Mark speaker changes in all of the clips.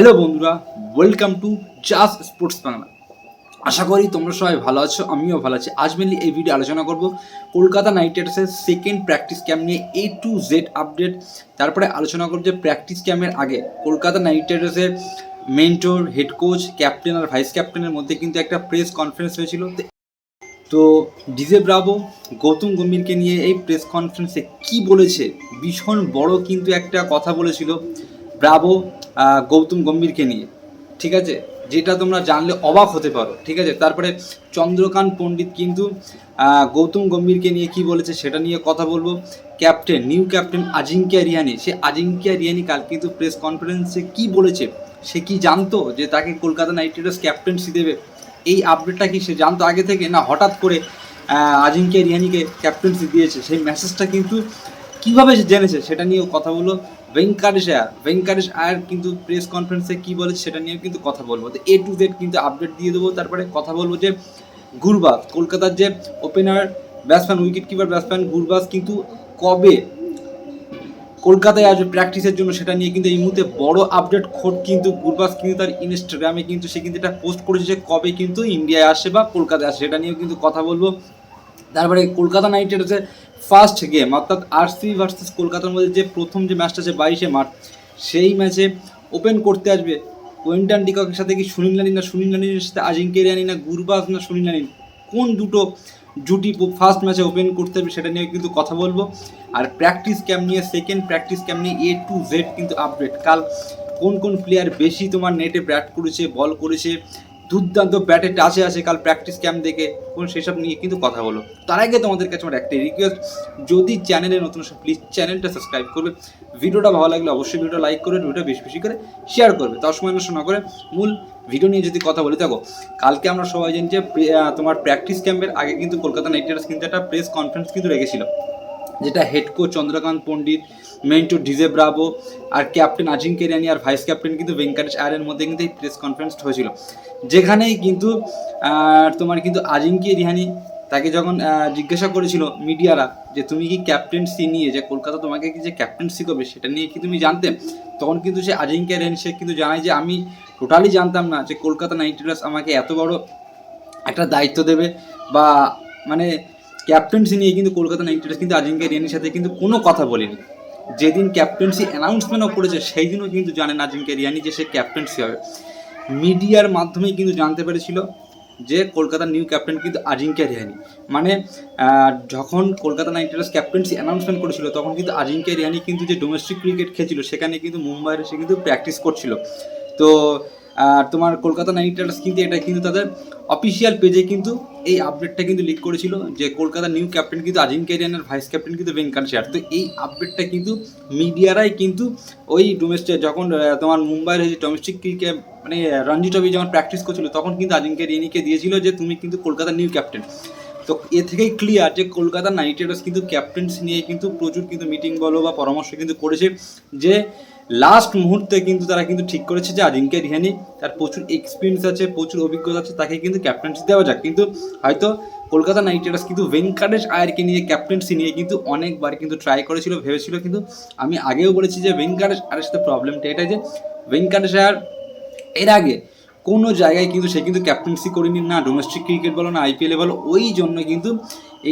Speaker 1: Hello বন্ধুরা। Welcome to জাস sports Bangla আশা করি তোমরা সবাই ভালো আছো, আমিও ভালো আছি। আজ মেনলি এই ভিডিও আলোচনা করব কলকাতা নাইট রাইডার্সের সেকেন্ড প্র্যাকটিস ক্যাম্প নিয়ে এ টু জেড আপডেট তারপরে আলোচনা করব যে প্র্যাকটিস ক্যাম্পের আগে কলকাতা নাইট রাইডার্সের মেন্টর হেড কোচ ক্যাপ্টেন আর ভাইস ক্যাপ্টেনের মধ্যে কিন্তু একটা প্রেস কনফারেন্স হয়েছিল। তো ডিজে ব্রাভো গৌতম গম্ভীরকে নিয়ে এই প্রেস কনফারেন্সে কি বলেছে? ভীষণ বড় কিন্তু একটা কথা বলেছিল। ব্রাভো গৌতম গম্ভীরকে নিয়ে, ঠিক আছে? যেটা তোমরা জানলে অবাক হতে পারো, ঠিক আছে? তারপরে চন্দ্রকান্ত পণ্ডিত কিন্তু গৌতম গম্ভীরকে নিয়ে কি বলেছে সেটা নিয়ে কথা বলব। Captain, new captain Ajinkya Rahane, সে আজিঙ্কিয়া রিয়ানি কাল কিন্তু প্রেস কনফারেন্সে কি বলেছে সে কি জানতো যে তাকে কলকাতা নাইট রাইডার্স ক্যাপ্টেন্সি দেবে? এই আপডেটটা কি সে জানতো আগে থেকে না হঠাৎ করে আজিঙ্কিয়া রিয়ানিকে ক্যাপ্টেন্সি দিয়েছে? সেই মেসেজটা কিন্তু কীভাবে জেনেছে সেটা নিয়েও কথা বলব। ভেঙ্কাটেশ আয়ার ভেঙ্কাটেশ আয়ার কিন্তু প্রেস কনফারেন্সে কি বলেছে সেটা নিয়ে কিন্তু কথা বলব। তো এ টু জেড কিন্তু আপডেট দিয়ে দেবো, তারপরে কথা বলব যে গুরবাজ, কলকাতার যে opener batsman wicket keeper batsman Gurbaz কিন্তু কবে কলকাতায় আসবে প্র্যাকটিসের জন্য সেটা নিয়ে কিন্তু এই মুহূর্তে বড় আপডেট খোট কিন্তু গুরবাস কিন্তু তার ইনস্টাগ্রামে কিন্তু সে কিন্তু এটা পোস্ট করেছে যে কবে কিন্তু ইন্ডিয়ায় আসে বা কলকাতায় আসে, সেটা নিয়েও কিন্তু কথা বলব। তারপরে কলকাতা নাইট রাইডার্সের ফার্স্ট গেম অর্থাৎ আরসি ভার্সেস কলকাতার মধ্যে যে প্রথম যে ম্যাচটা আছে বাইশে মার্চ, সেই ম্যাচে ওপেন করতে আসবে কোয়েন্টান ডিককের সাথে কি সুনীল নানি না সুনীল নানির সাথে আজিঙ্কে রিয়ানি না গুরবাজ না সুনীল নানি কোন দুটো জুটি ফার্স্ট ম্যাচে ওপেন করতে হবে সেটা নিয়ে কিন্তু কথা বলব। আর প্র্যাকটিস ক্যাম্প নিয়ে সেকেন্ড প্র্যাকটিস ক্যাম্প নিয়ে এ টু জেড কিন্তু আপডেট কাল কোন কোন প্লেয়ার বেশি তোমার নেটে ব্যাট করেছে বল করেছে দুর্দান্ত ব্যাটে টাচে আছে কাল প্র্যাকটিস ক্যাম্প দেখে, কোন সেসব নিয়ে কিন্তু কথা বলো তার আগে তোমাদের কাছে আমার একটাই রিকোয়েস্ট যদি চ্যানেলে নতুন আসো প্লিজ চ্যানেলটা সাবস্ক্রাইব করবে। ভিডিওটা ভালো লাগলে অবশ্যই ভিডিও লাইক করবে, ভিডিওটা বেশি বেশি করে শেয়ার করবে। তার সময় নষ্ট না করে মূল ভিডিও নিয়ে যদি কথা বলি, দেখো, কালকে আমরা সবাই জানি যে তোমার প্র্যাকটিস ক্যাম্পের আগে কিন্তু কলকাতা নাইট রাইডার্স কিন্তু একটা প্রেস কনফারেন্স কিন্তু রেখেছিল। যেটা head coach Chandrakant Pandit mentor DJ Bravo আর ক্যাপ্টেন আজিঙ্কে রানি আর ভাইস ক্যাপ্টেন কিন্তু ভেঙ্কটেশ আয়ারের মধ্যে কিন্তু এই প্রেস কনফারেন্স হয়েছিল। যেখানেই কিন্তু তোমার কিন্তু আজিঙ্কে রিহানি তাকে যখন জিজ্ঞাসা করেছিল মিডিয়ারা যে তুমি কি ক্যাপ্টেন্সি নিয়ে যে কলকাতা তোমাকে কি যে ক্যাপ্টেন্সি করবে সেটা নিয়ে কি তুমি জানতে? তখন কিন্তু সে আজিঙ্কে রিহানি সে কিন্তু জানায় যে আমি টোটালি জানতাম না যে কলকাতা নাইট রাইডার্স আমাকে এত বড় একটা দায়িত্ব দেবে বা মানে ক্যাপ্টেন্সি নিয়ে কিন্তু কলকাতা নাইট রাইডার্স কিন্তু আজিঙ্কে রিয়ানির সাথে কিন্তু কোনো কথা বলেনি। যেদিন ক্যাপ্টেন্সি অ্যানাউন্সমেন্টও করেছে সেই দিনও কিন্তু জানেন আজিঙ্কে রিয়ানি যে সে ক্যাপ্টেন্সি হবে। মিডিয়ার মাধ্যমেই কিন্তু জানতে পেরেছিল যে কলকাতার নিউ ক্যাপ্টেন কিন্তু আজিঙ্কে রিয়ানি। মানে যখন Kolkata knight riders captaincy announcement করেছিল, তখন কিন্তু আজিঙ্কে রিয়ানি কিন্তু যে ডোমেস্টিক ক্রিকেট খেলছিল, সেখানে কিন্তু মুম্বাইয়ের সে কিন্তু প্র্যাকটিস করছিল। তো আর তোমার কলকাতা নাইট রাইডার্স কিন্তু এটা কিন্তু তাদের অফিসিয়াল পেজে কিন্তু এই আপডেটটা কিন্তু লিক করেছিল যে কলকাতা নিউ ক্যাপ্টেন কিন্তু আজিঙ্কে রিয়ানের ভাইস ক্যাপ্টেন কিন্তু ভেঙ্কাট শেয়ার। তো এই আপডেটটা কিন্তু মিডিয়ারাই কিন্তু ওই ডোমেস্টিক যখন তোমার মুম্বাইয়ের হয়েছে ডোমেস্টিক ক্রিকেট মানে রঞ্জি ট্রফি যখন প্র্যাকটিস করছিল, তখন কিন্তু আজিঙ্কে রিয়ানিকে দিয়েছিল যে তুমি কিন্তু কলকাতার নিউ ক্যাপ্টেন তো এ থেকেই ক্লিয়ার যে কলকাতা নাইট রাইডার্স কিন্তু ক্যাপ্টেন্স নিয়ে কিন্তু প্রচুর কিন্তু মিটিং বলো বা পরামর্শ কিন্তু করেছে যে লাস্ট মুহূর্তে কিন্তু তারা কিন্তু ঠিক করেছে যে আজিঙ্কে রিহানি তার প্রচুর এক্সপিরিয়েন্স আছে, প্রচুর অভিজ্ঞতা আছে, তাকে কিন্তু ক্যাপ্টেন্সি দেওয়া যাক। কিন্তু হয়তো কলকাতা নাইট রাইডার্স কিন্তু ভেঙ্কাটেশ আয়ারকে নিয়ে ক্যাপ্টেন্সি নিয়ে কিন্তু অনেকবার কিন্তু ট্রাই করেছিল, ভেবেছিল। কিন্তু আমি আগেও বলেছি যে ভেঙ্কাটেশ আয়ারের সাথে প্রবলেমটা এটাই যে ভেঙ্কাটেশ আয়ার এর আগে কোনো জায়গায় কিন্তু সে কিন্তু ক্যাপ্টেন্সি করেনি, না ডোমেস্টিক ক্রিকেট বলো, না আইপিএলে বলো, ওই জন্য কিন্তু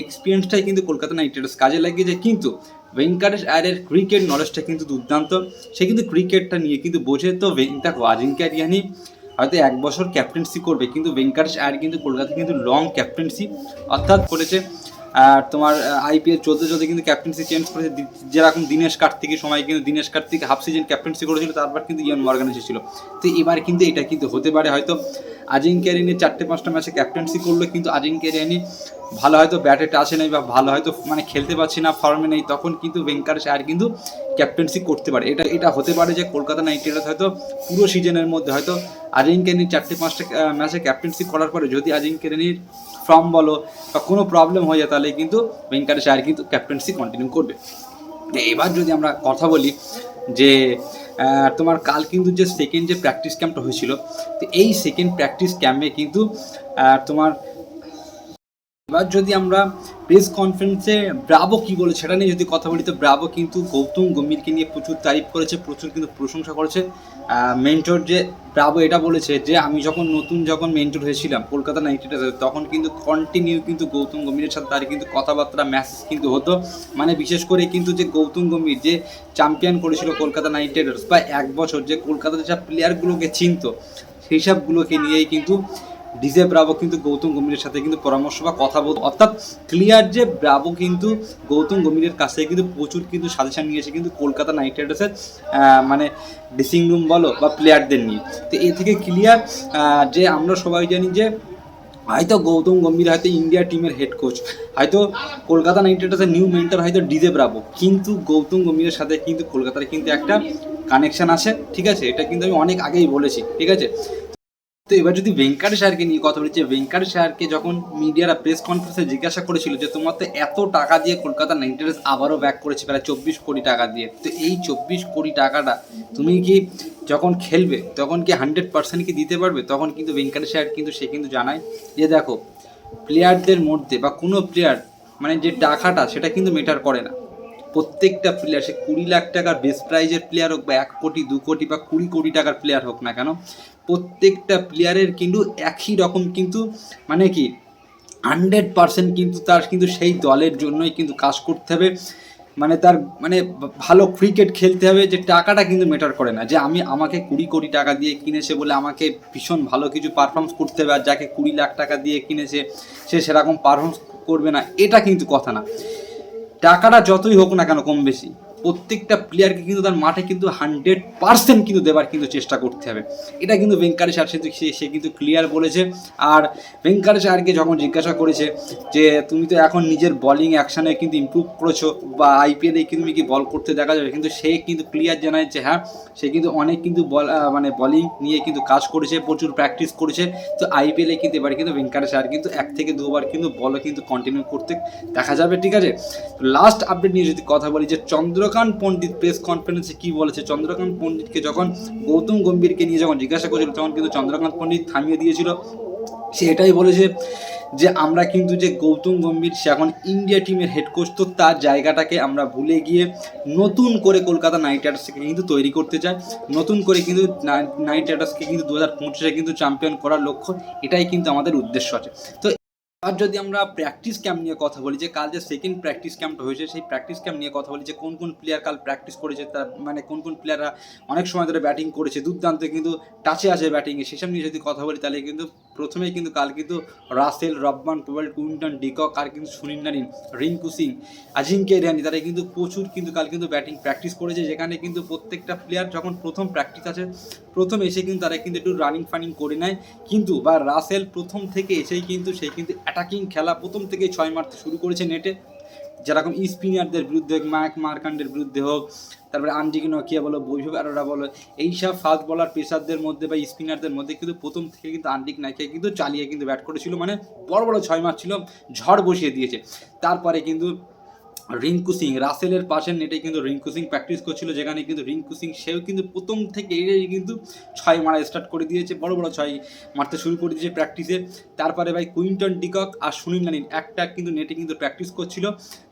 Speaker 1: এক্সপিরিয়েন্সটাই কিন্তু কলকাতা নাইট রাইডার্স কাজে লাগিয়েছে। কিন্তু ভেঙ্কাটেশ আয়ারের ক্রিকেট নলেজটা কিন্তু দুর্দান্ত। সে কিন্তু ক্রিকেটটা নিয়ে কিন্তু বোঝে। তো দেখো আজিঙ্কা রিয়ানি হয়তো এক বছর ক্যাপ্টেন্সি করবে। কিন্তু ভেঙ্কাটেশ আয়ার কিন্তু কলকাতা কিন্তু লং ক্যাপ্টেন্সি অর্থাৎ করেছে আর তোমার আইপিএল চলতে চলতে কিন্তু ক্যাপ্টেন্সি চেঞ্জ করেছে। যেরকম দীনেশ কার্তিকের সময় কিন্তু Dinesh Karthik half season captaincy করেছিল, তারপর কিন্তু ইয়ন মর্গান এসেছিল। তো এবার কিন্তু এটা কিন্তু হতে পারে হয়তো আজিঙ্কে রিয়ানি চারটে পাঁচটা ম্যাচে ক্যাপ্টেন্সি করল, কিন্তু আজিঙ্কে রিয়ানি ভালো হয়তো ব্যাটে টাচে নেই বা ভালো হয়তো মানে খেলতে পারছি না ফর্মে নেই, তখন কিন্তু ভেঙ্কাটেশ আয়ার কিন্তু ক্যাপ্টেন্সি করতে পারে। এটা এটা হতে পারে যে কলকাতা নাইট রাইডার্স হয়তো পুরো সিজনের মধ্যে হয়তো আজিঙ্কে রিয়ানি চারটে পাঁচটা ম্যাচে ক্যাপ্টেন্সি করার পরে যদি আজিঙ্কে রিয়ানির ফর্ম বলো বা কোনো প্রবলেম হয়ে যায় তাহলে কিন্তু ভেঙ্কাটেশ আয়ার কিন্তু ক্যাপ্টেন্সি কন্টিনিউ করবে। এবার যদি আমরা কথা বলি যে তোমার কাল কিন্তু যে সেকেন্ড যে প্র্যাকটিস ক্যাম্পটা হয়েছিল, তো এই সেকেন্ড প্র্যাকটিস ক্যাম্পে কিন্তু তোমার এবার যদি আমরা প্রেস কনফারেন্সে ব্রাভো কি বলে সেটা নিয়ে যদি কথা বলি, তো ব্রাভো কিন্তু গৌতম গম্ভীরকে নিয়ে প্রচুর তারিফ করেছে, প্রচুর কিন্তু প্রশংসা করেছে। মেন্টর যে ব্রাভো এটা বলেছে যে, আমি যখন নতুন যখন মেন্টর হয়েছিলাম কলকাতা নাইট তখন কিন্তু কন্টিনিউ কিন্তু গৌতম গম্ভীরের সাথে তার কিন্তু কথাবার্তা ম্যাসেজ কিন্তু হতো। মানে বিশেষ করে কিন্তু যে গৌতম গম্ভীর যে চ্যাম্পিয়ন করেছিল কলকাতা নাইট রাইডার্স বা এক বছর যে কলকাতার যে প্লেয়ারগুলোকে চিনত, সেই সবগুলোকে নিয়েই কিন্তু ডিজে ব্রাভো কিন্তু গৌতম গম্ভীরের সাথে কিন্তু পরামর্শ বা কথা বলতো অর্থাৎ ক্লিয়ার যে ব্রাভো কিন্তু গৌতম গম্ভীরের কাছ কিন্তু প্রচুর কিন্তু সাজেশন নিয়েছে কিন্তু কলকাতা নাইট রাইডার্সের মানে ড্রেসিং রুম বলো বা প্লেয়ারদের নিয়ে। তো এ থেকে ক্লিয়ার যে আমরা সবাই জানি যে হয়তো গৌতম গম্ভীর হয়তো ইন্ডিয়া টিমের হেড কোচ হয়তো কলকাতা নাইট রাইডার্সের নিউ মেন্টার হয়তো ডিজে ব্রাভো, কিন্তু গৌতম গম্ভীরের সাথে কিন্তু কলকাতার কিন্তু একটা কানেকশন আছে, ঠিক আছে? এটা কিন্তু আমি অনেক আগেই বলেছি, ঠিক আছে? তো এবার যদি ভেঙ্কাটেশ স্যারকে নিয়ে কথা বলি, যে ভেঙ্কাটেশ স্যারকে যখন মিডিয়ারা প্রেস কনফারেন্সে জিজ্ঞাসা করেছিল যে তোমার তো এত টাকা দিয়ে কলকাতা নাইট রাইডার্স আবারও ব্যাক করেছে, প্রায় চব্বিশ কোটি টাকা দিয়ে, তো এই চব্বিশ কোটি টাকাটা তুমি কি যখন খেলবে, তখন কি হান্ড্রেড পার্সেন্ট কি দিতে পারবে? তখন কিন্তু ভেঙ্কাটেশ স্যার কিন্তু, সে কিন্তু জানায় যে দেখো প্লেয়ারদের মধ্যে বা কোনো প্লেয়ার মানে যে টাকাটা সেটা কিন্তু মেটার করে না। প্রত্যেকটা প্লেয়ার সে কুড়ি লাখ টাকার বেস্ট প্রাইজের প্লেয়ার হোক বা এক কোটি, দু কোটি বা কুড়ি কোটি টাকার প্লেয়ার হোক না কেন, প্রত্যেকটা প্লেয়ারের কিন্তু একই রকম কিন্তু মানে কি হান্ড্রেড পার্সেন্ট কিন্তু তার কিন্তু সেই দলের জন্যই কিন্তু কাজ করতে হবে। মানে তার মানে ভালো ক্রিকেট খেলতে হবে যে টাকাটা কিন্তু ম্যাটার করে না। যে আমি, আমাকে কুড়ি কোটি টাকা দিয়ে কিনেছে বলে আমাকে ভীষণ ভালো কিছু পারফর্মস করতে হবে আর যাকে কুড়ি লাখ টাকা দিয়ে কিনেছে, সে সেরকম পারফর্মস করবে না, এটা কিন্তু কথা না। টাকাটা যতই হোক না কেন কম বেশি। প্রত্যেকটা প্লেয়ারকে কিন্তু তার মাঠে কিন্তু হান্ড্রেড পার্সেন্ট কিন্তু দেবার কিন্তু চেষ্টা করতে হবে। এটা কিন্তু ভেঙ্কাটেশ আর সে সে কিন্তু ক্লিয়ার বলেছে। আর ভেঙ্কাটেশ আরকে যখন জিজ্ঞাসা করেছে যে, তুমি তো এখন নিজের বলিং অ্যাকশনে কিন্তু ইমপ্রুভ করেছ বা আইপিএলে কিন্তু তুমি কি বল করতে দেখা যাবে? কিন্তু সে কিন্তু ক্লিয়ার জানায় যে হ্যাঁ সে কিন্তু অনেক কিন্তু বল মানে বলিং নিয়ে কিন্তু কাজ করেছে, প্রচুর প্র্যাকটিস করেছে। তো আইপিএলে কিন্তু এবার কিন্তু ভেঙ্কাটেশ আর কিন্তু এক থেকে দুবার কিন্তু বলও কিন্তু কন্টিনিউ করতে দেখা যাবে, ঠিক আছে? লাস্ট আপডেট নিয়ে যদি কথা বলি যে চন্দ্রকান্ত পণ্ডিত প্রেস কনফারেন্সে কি বলেছে? চন্দ্রকান্ত পণ্ডিতকে যখন গৌতম গম্ভীরকে নিয়ে যখন জিজ্ঞাসা করেছিল, তখন কিন্তু চন্দ্রকান্ত পণ্ডিত থামিয়ে দিয়েছিল। সে এটাই বলেছে যে, আমরা কিন্তু যে গৌতম গম্ভীর, সে এখন ইন্ডিয়া টিমের হেড কোচ তো তার জায়গাটাকে আমরা ভুলে গিয়ে নতুন করে কলকাতা নাইট রাইডার্সকে কিন্তু তৈরি করতে চাই। নতুন করে কিন্তু নাইট রাইডার্সকে কিন্তু দু হাজার পঁচিশে কিন্তু চ্যাম্পিয়ন করার লক্ষ্য। এটাই কিন্তু আমাদের উদ্দেশ্য আছে। তো আর যদি আমরা প্র্যাকটিস ক্যাম্প নিয়ে কথা বলি, যে কাল যে সেকেন্ড প্র্যাকটিস ক্যাম্পটা হয়েছে, সেই প্র্যাকটিস ক্যাম্প নিয়ে কথা বলি, যে কোন কোন প্লেয়ার কাল প্র্যাকটিস করেছে, তার মানে কোন কোন প্লেয়াররা অনেক সময় ধরে ব্যাটিং করেছে, দুর্দান্ত কিন্তু টাচে আছে ব্যাটিংয়ে সেসব নিয়ে যদি কথা বলি, তাহলে কিন্তু প্রথমেই কিন্তু কাল কিন্তু Russell, Rovman Powell Quinton, de Kock, আর কিন্তু সুনীল নারিন রিঙ্কু সিং আজিঙ্কে রানি তারা কিন্তু প্রচুর কিন্তু কাল কিন্তু ব্যাটিং প্র্যাকটিস করেছে, যেখানে কিন্তু প্রত্যেকটা প্লেয়ার যখন প্রথম প্র্যাকটিস আছে, প্রথম এসে কিন্তু তারা কিন্তু একটু রানিং ফানিং করে নেয়, কিন্তু বা রাসেল প্রথম থেকে এসেই কিন্তু সেই কিন্তু অ্যাটাকিং খেলা প্রথম থেকে ছয় মারতে শুরু করেছে নেটে যেরকম স্পিনারদের বিরুদ্ধে মাইক মার্কান্ডের বিরুদ্ধে হোক, তারপরে আন্টিকি নকিয়া বলো, বৈভব আরোরা বলো, এইসব ফাস্ট বলার পেসারদের মধ্যে বা স্পিনারদের মধ্যে কিন্তু প্রথম থেকে কিন্তু আন্টিক নাকিয়া কিন্তু চালিয়ে কিন্তু ব্যাট করেছিল মানে বড় বড় ছয় মার ছিল, ঝড় বসিয়ে দিয়েছে। তারপরে কিন্তু রিঙ্কু সিং, রাসেলের পাশের নেটে কিন্তু রিঙ্কু সিং প্র্যাকটিস করছিল, যেখানে কিন্তু রিঙ্কু সিং সেও কিন্তু প্রথম থেকে এড়িয়ে কিন্তু ছয় মারা স্টার্ট করে দিয়েছে, বড় বড় ছয় মারতে শুরু করে দিয়েছে প্র্যাকটিসে তারপরে ভাই কুইন্টন ডিকক আর সুনীল নানি একটা কিন্তু নেটে কিন্তু প্র্যাকটিস করছিল,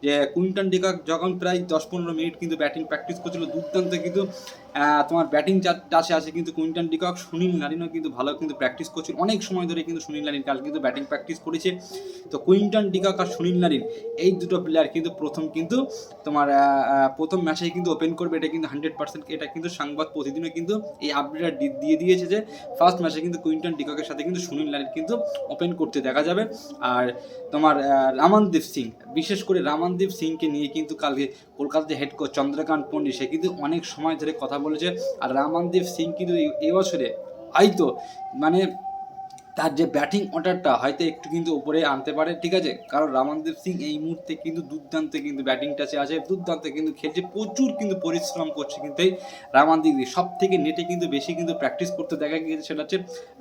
Speaker 1: যে কুইন্টন ডিকক যখন প্রায় দশ পনেরো মিনিট কিন্তু ব্যাটিং প্র্যাকটিস করছিল, দুর্দান্ত কিন্তু তোমার ব্যাটিং টাচে আছে কিন্তু কুইন্টন ডিকক, সুনীল নারিনও কিন্তু ভালো কিন্তু প্র্যাকটিস করছে। অনেক সময় ধরে কিন্তু সুনীল নারিন কাল কিন্তু ব্যাটিং প্র্যাকটিস করেছে। তো কুইন্টন ডিকক আর সুনীল নারিন, এই দুটো প্লেয়ার কিন্তু প্রথম কিন্তু তোমার প্রথম ম্যাচে কিন্তু ওপেন করবে। এটা কিন্তু হান্ড্রেড পার্সেন্ট এটা কিন্তু সংবাদ প্রতিদিনও কিন্তু এই আপডেটটা দিয়ে দিয়েছে যে ফার্স্ট ম্যাচে কিন্তু কুইন্টন ডিককের সাথে কিন্তু সুনীল নারিন কিন্তু ওপেন করতে দেখা যাবে। আর তোমার রামানদীপ সিং, বিশেষ করে রামানদীপ সিংকে নিয়ে কিন্তু কালকে কলকাতার যে হেড কোচ চন্দ্রকান্ত পণ্ডিত সে কিন্তু অনেক সময় ধরে কথা বলেছে আর রামানদীপ সিং কিন্তু এবছরে হয়তো মানে তার যে ব্যাটিং অর্ডারটা হয়তো একটু কিন্তু উপরে আনতে পারে, ঠিক আছে? কারণ রামানদীপ সিং এই মুহূর্তে কিন্তু দুর্দান্ত কিন্তু ব্যাটিং টাচে আছে, দুর্দান্ত কিন্তু খেলছে, প্রচুর কিন্তু পরিশ্রম করছে কিন্তু এই রামানদীপ সব থেকে নেটে কিন্তু বেশি কিন্তু প্র্যাকটিস করতে দেখা গিয়েছে সেটা হচ্ছে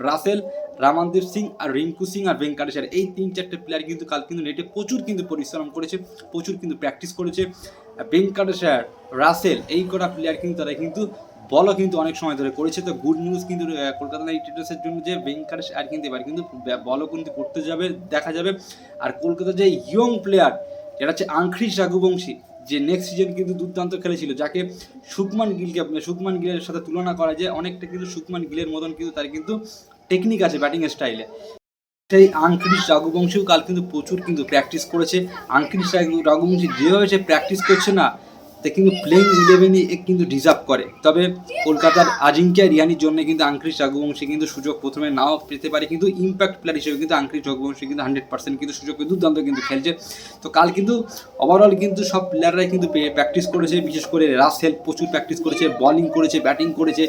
Speaker 1: রাসেল রামানদীপ সিং আর রিঙ্কু সিং আর ভেঙ্কাটেশ্বর। এই তিন চারটে প্লেয়ার কিন্তু কাল কিন্তু নেটে প্রচুর কিন্তু পরিশ্রম করেছে, প্রচুর কিন্তু প্র্যাকটিস করেছে। ভেঙ্কাটেশ্বর রাসেল, এই কটা প্লেয়ার কিন্তু তারা কিন্তু বলও কিন্তু অনেক সময় ধরে করেছে। তো গুড নিউজ কিন্তু কলকাতা নাইট রাইডার্সের জন্য যে ভেঙ্কাটেশ আর কিন্তু এবার কিন্তু বলও কিন্তু করতে যাবে, দেখা যাবে। আর কলকাতার যে ইয়ং প্লেয়ার যেটা হচ্ছে আংখ্রিস রাঘুবংশী, যে নেক্সট সিজন কিন্তু দুর্দান্ত খেলেছিল, যাকে সুকমান গিলকে সুকমান গিলের সাথে তুলনা করা যায়, অনেকটা কিন্তু সুকমান গিলের মতন কিন্তু তার কিন্তু টেকনিক আছে ব্যাটিং স্টাইলে সেই আঙ্কিরিশ রাঘুবংশীও কাল কিন্তু প্রচুর কিন্তু প্র্যাকটিস করেছে। আঙ্কিরিশ রাঘু- রাঘুবংশী যেভাবে সে প্র্যাকটিস করছে না কিন্তু প্লেইং ইলেভেনই কিন্তু ডিজার্ভ করে। তবে কলকাতার আজিঙ্ক্য রিয়ানির জন্য কিন্তু আংক্রিস রাঘুবংশী কিন্তু সুযোগ প্রথমে নাও পেতে পারে, কিন্তু ইম্প্যাক্ট প্লেয়ার হিসেবে কিন্তু আংক্রিস রাঘুবংশী কিন্তু হান্ড্রেড পার্সেন্ট কিন্তু সুযোগ দুর্দান্ত কিন্তু খেলছে। তো কাল কিন্তু ওভারঅল কিন্তু সব প্লেয়াররাই কিন্তু প্র্যাকটিস করেছে, বিশেষ করে রাসেল প্রচুর প্র্যাকটিস করেছে বলিং করেছে ব্যাটিং করেছে।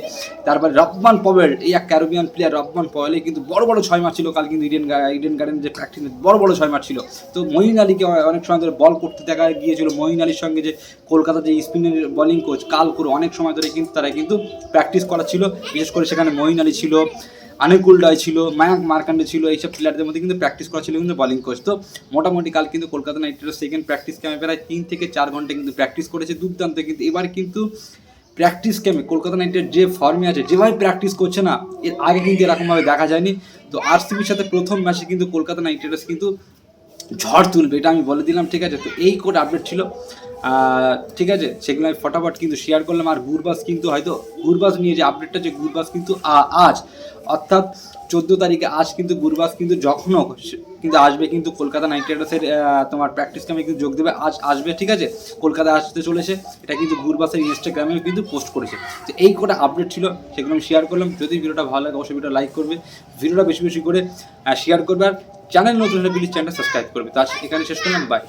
Speaker 1: তারপরে রব্বান পভেল এই এক ক্যারোবিয়ান প্লেয়ার রব্বান পভেলে কিন্তু বড় বড় ছয় মারছিল কাল কিন্তু ইডেন ইডেন গার্ডেন যে প্র্যাকটিস বড় বড় ছয় মারছিল। তো মহিন আলীকে অনেক সময় ধরে বল করতে দেখা গিয়েছিল। মহিন আলীর সঙ্গে যে কলকাতা যে স্পিনের বলিং কোচ কাল করে অনেক সময় ধরে কিন্তু তারা কিন্তু প্র্যাকটিস করা ছিল। বিশেষ করে সেখানে মহিন আলী ছিল, আনিকুল ডয় ছিল, মায়াঙ্ক মার্কান্ডে ছিল, এইসব প্লেয়ারদের মধ্যে কিন্তু প্র্যাকটিস করা ছিল কিন্তু বলিং কোচ তো মোটামুটি কাল কিন্তু Kolkata knight riders second practice ক্যাম্পে প্রায় তিন থেকে চার ঘণ্টা কিন্তু প্র্যাকটিস করেছে। দুর্দান্ত কিন্তু এবার কিন্তু প্র্যাকটিস ক্যাম্পে কলকাতা নাইট রাইডার্স যে ফর্মে আছে, যেভাবে প্র্যাকটিস করছে না, এর আগে কিন্তু এরকমভাবে দেখা যায়নি। তো আরসিবির সাথে প্রথম ম্যাচে কিন্তু কলকাতা নাইট রাইডার্স কিন্তু ঝড় তুলবে, এটা আমি বলে দিলাম, ঠিক আছে? তো এই কোড আপডেট ছিল। ঠিক আছে, সেগুলো আমি ফটাফট কিন্তু শেয়ার করলাম। আর গুরবাস কিন্তু হয়তো, গুরবাস নিয়ে যে আপডেটটা যে গুরবাস কিন্তু আজ, অর্থাৎ চোদ্দ তারিখে আজ কিন্তু গুরবাস কিন্তু যখনও কিন্তু আসবে কিন্তু কলকাতা নাইট রাইডার্সের তোমার প্র্যাকটিস ক্যাম্পে কিন্তু যোগ দেবে। আজ আসবে, ঠিক আছে? কলকাতায় আসতে চলেছে। এটা কিন্তু গুরবাসের ইনস্টাগ্রামেও কিন্তু পোস্ট করেছে। তো এই কোটা আপডেট ছিল, সেগুলো আমি শেয়ার করলাম। যদি ভিডিওটা ভালো লাগে, অবশ্যই ভিডিওটা লাইক করবে। ভিডিওটা বেশি বেশি করে শেয়ার করবে। আর চ্যানেল নতুন হলে প্লিজ চ্যানেলটা সাবস্ক্রাইব করবে। তো আজ এখানে শেষ করলাম। বাই